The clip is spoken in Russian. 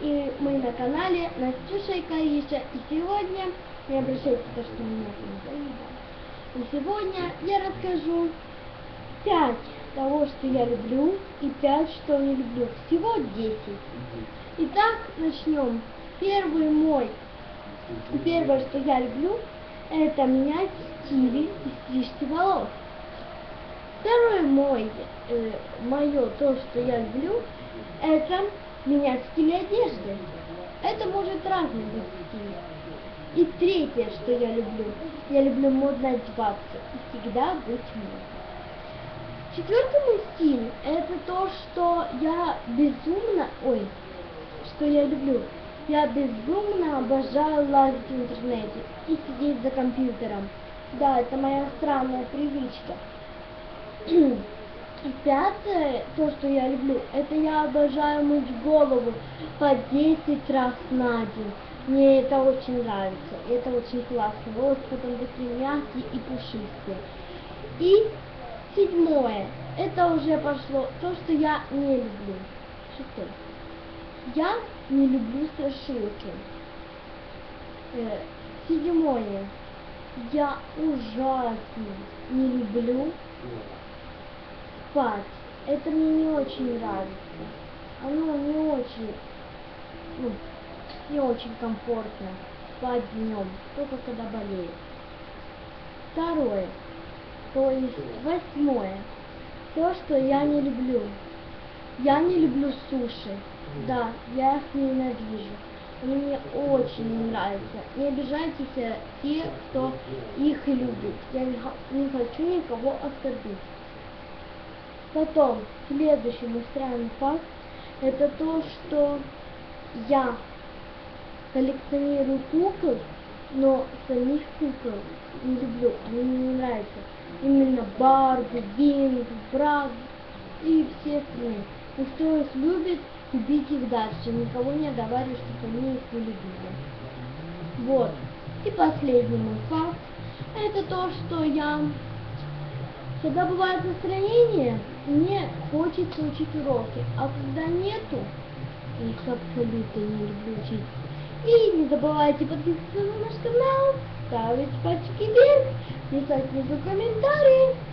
И мы на канале Настюша и Кариша. И сегодня, не обращайте то, что меня там заебало. И сегодня я расскажу 5 того, что я люблю, и 5, что не люблю. Всего 10. Итак, начнем. Первый мой, первое, что я люблю, это менять стили и стрижки волос. Второе мой, э, мое, то, что я люблю, это менять стиль одежды. Это может разный быть стиль. И третье, что я люблю, я люблю модно одеваться и всегда быть модной. Четвертый мой стиль, это то, что я безумно, ой, что я люблю. Я безумно обожаю лазить в интернете и сидеть за компьютером. Да, это моя странная привычка. Пятое, то, что я люблю, это я обожаю мыть голову по 10 раз на день. Мне это очень нравится, это очень классно. Волосы потом такие мягкие и пушистые. И седьмое, это уже пошло то, что я не люблю. Шестое. Я не люблю страшилки. Э, седьмое. Я ужасно не люблю спать. Это мне не очень нравится. Оно не очень, ну, не очень комфортно спать днем, только когда болеет. Второе, то есть восьмое, то, что я не люблю. Я не люблю суши. Да, я их ненавижу. Они мне очень не нравятся. Не обижайтесь э, те, кто их любит. Я не, не хочу никого оскорбить. Потом, следующий мой странный факт, это то, что я коллекционирую кукол, но самих кукол не люблю, они мне не нравятся. Именно Барби, Винг, Браг и все остальные. И кто их любит, купите их дальше. Никого не оговариваю, чтобы они их не любили. Вот. И последний мой факт, это то, что я когда бывает настроение, мне хочется учить уроки, а когда нету, их абсолютно не люблю учить. И не забывайте подписываться на наш канал, ставить пальчики вверх, писать внизу комментарии.